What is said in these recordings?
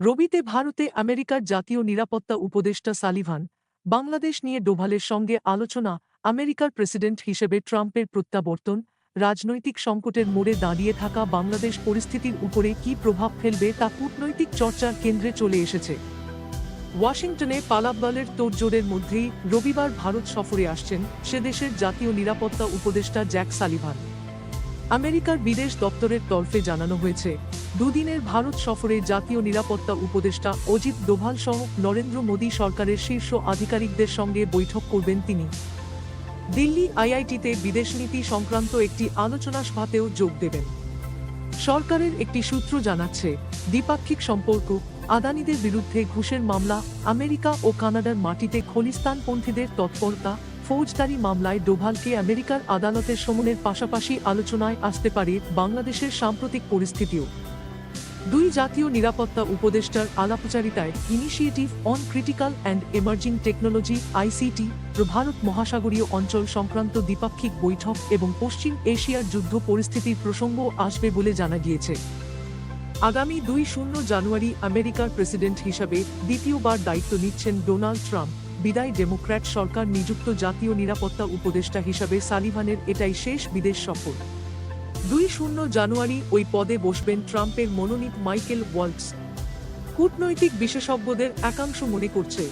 রবিতে ভারতে আমেরিকার জাতীয় নিরাপত্তা উপদেষ্টা সালিভান বাংলাদেশ নিয়ে ডোভালের সঙ্গে আলোচনা আমেরিকার প্রেসিডেন্ট হিসেবে ট্রাম্পের প্রত্যাবর্তন, রাজনৈতিক সংকটের মোড়ে দাঁড়িয়ে থাকা বাংলাদেশ পরিস্থিতির উপরে কি প্রভাব ফেলবে তা কূটনৈতিক চর্চার কেন্দ্রে চলে এসেছে। ওয়াশিংটনে পালাবদলের তোড়জোড়ের মধ্যেই রবিবার ভারত সফরে আসছেন সে দেশের জাতীয় নিরাপত্তা উপদেষ্টা জ্যাক সালিভান। আমেরিকার বিদেশ দপ্তরের তরফে জানানো হয়েছে দুদিনের ভারত সফরে জাতীয় নিরাপত্তা উপদেষ্টা অজিত ডোভাল সহ নরেন্দ্র মোদী সরকারের শীর্ষ আধিকারিকদের সঙ্গে বৈঠক করবেন তিনি। দিল্লি আইআইটিতে বিদেশনীতি সংক্রান্ত একটি আলোচনা সভাতেও যোগ দেবেন। সরকারের একটি সূত্র জানাচ্ছে, দ্বিপাক্ষিক সম্পর্ক, আদানিদের বিরুদ্ধে ঘুষের মামলা, আমেরিকা ও কানাডার মাটিতে খলিস্তানপন্থীদের তৎপরতা, ফৌজদারি মামলায় ডোভালকে আমেরিকার আদালতের সমনের পাশাপাশি আলোচনায় আসতে পারে বাংলাদেশের সাম্প্রতিক পরিস্থিতিও। দুই জাতীয় নিরাপত্তা উপদেষ্টার আলাপচারিতায় initiative on critical and emerging technology ICT Bharat মহাসাগরীয় অঞ্চল সংক্রান্ত দ্বিপাক্ষিক বৈঠক এবং পশ্চিম এশিয়ার যুদ্ধ পরিস্থিতির প্রসঙ্গ আসবে বলে জানা গিয়েছে। আগামী দুই শূন্য জানুয়ারি আমেরিকার প্রেসিডেন্ট হিসাবে দ্বিতীয়বার দায়িত্ব নিচ্ছেন ডোনাল্ড ট্রাম্প। বিদায় ডেমোক্র্যাট সরকার নিযুক্ত জাতীয় নিরাপত্তা উপদেষ্টা হিসাবে সালিভানের এটাই শেষ বিদেশ সফর। দুই শূন্য জানুয়ারি ওই পদে বসবেন ট্রাম্পের মনোনীত মাইকেল ওয়ালটস। কূটনৈতিক বিশেষজ্ঞদের একাংশ মনে করছে,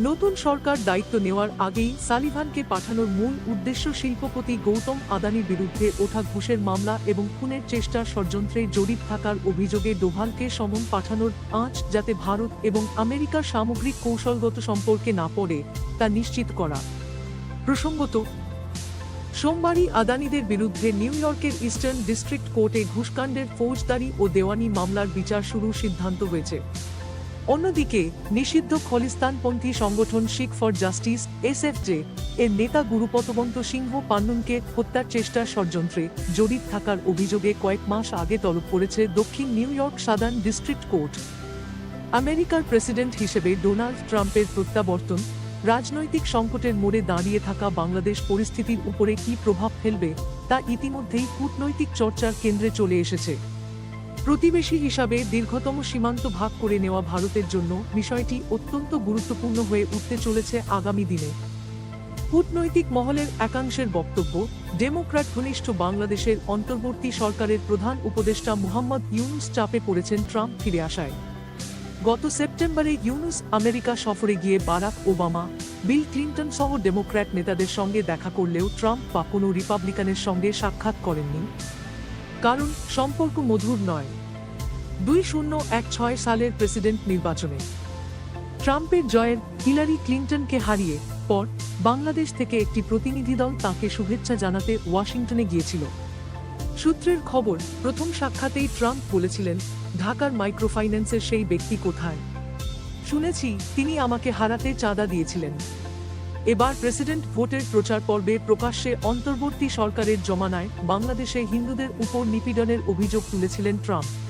নতুন সরকার দায়িত্ব নেওয়ার আগেই সালিভানকে পাঠানোর মূল উদ্দেশ্য শিল্পপতি গৌতম আদানির বিরুদ্ধে ওঠা ঘুষের মামলা এবং খুনের চেষ্টার ষড়যন্ত্রে জড়িত থাকার অভিযোগে ডোভালকে সমন পাঠানোর আঁচ যাতে ভারত এবং আমেরিকার সামগ্রিক কৌশলগত সম্পর্কে না পড়ে তা নিশ্চিত করা। প্রসঙ্গত সোমবারই আদানিদের বিরুদ্ধে নিউ ইয়র্কের ইস্টার্ন ডিস্ট্রিক্ট কোর্টে ঘুষকাণ্ডের ফৌজদারি ও দেওয়ানি মামলার বিচার শুরুর সিদ্ধান্ত হয়েছে। অন্যদিকে, নিষিদ্ধ খলিস্তানপন্থী সংগঠন শিখ ফর জাস্টিস, এসএফজে, এর নেতা গুরুপতবন্ত সিংহ পান্নুনকে হত্যার চেষ্টার ষড়যন্ত্রে জড়িত থাকার অভিযোগে কয়েক মাস আগে তলব করেছে দক্ষিণ New York southern district court. আমেরিকার প্রেসিডেন্ট হিসেবে ডোনাল্ড ট্রাম্পের প্রত্যাবর্তন রাজনৈতিক সংকটের মোড়ে দাঁড়িয়ে থাকা বাংলাদেশ পরিস্থিতির উপরে কি প্রভাব ফেলবে, তা ইতিমধ্যেই কূটনৈতিক চর্চার কেন্দ্রে চলে এসেছে। প্রতিবেশী হিসাবে দীর্ঘতম সীমান্ত ভাগ করে নেওয়া ভারতের জন্য বিষয়টি অত্যন্ত গুরুত্বপূর্ণ হয়ে উঠতে চলেছে আগামী দিনে। কূটনৈতিক মহলের একাংশের বক্তব্য, ডেমোক্র্যাট ঘনিষ্ঠ বাংলাদেশের অন্তর্বর্তী সরকারের প্রধান উপদেষ্টা মুহাম্মদ ইউনুস চাপে পড়েছেন ট্রাম্প ফিরে আসায়। গত সেপ্টেম্বরে ইউনুস আমেরিকা সফরে গিয়ে বারাক ওবামা, বিল ক্লিন্টন সহ ডেমোক্র্যাট নেতাদের সঙ্গে দেখা করলেও ট্রাম্প বা কোনো রিপাবলিকানের সঙ্গে সাক্ষাৎ করেননি। কারণ সম্পর্ক মধুর নয়। দুই শূন্য এক ছয় সালের প্রেসিডেন্ট নির্বাচনে। ট্রাম্পের জয়ের হিলারি ক্লিন্টনকে হারিয়ে পর বাংলাদেশ থেকে একটি প্রতিনিধি দল তাঁকে শুভেচ্ছা জানাতে ওয়াশিংটনে গিয়েছিল। সূত্রের খবর, প্রথম সাক্ষাতেই ট্রাম্প বলেছিলেন, ঢাকার মাইক্রোফাইন্যান্সের সেই ব্যক্তি কোথায়? শুনেছি, তিনি আমাকে হারাতে চাঁদা দিয়েছিলেন। এবার প্রেসিডেন্ট ভোটের প্রচার পর্বে প্রকাশ্যে অন্তর্বর্তী সরকারের জমানায় বাংলাদেশে হিন্দুদের উপর নিপীড়নের অভিযোগ তুলেছিলেন ট্রাম্প।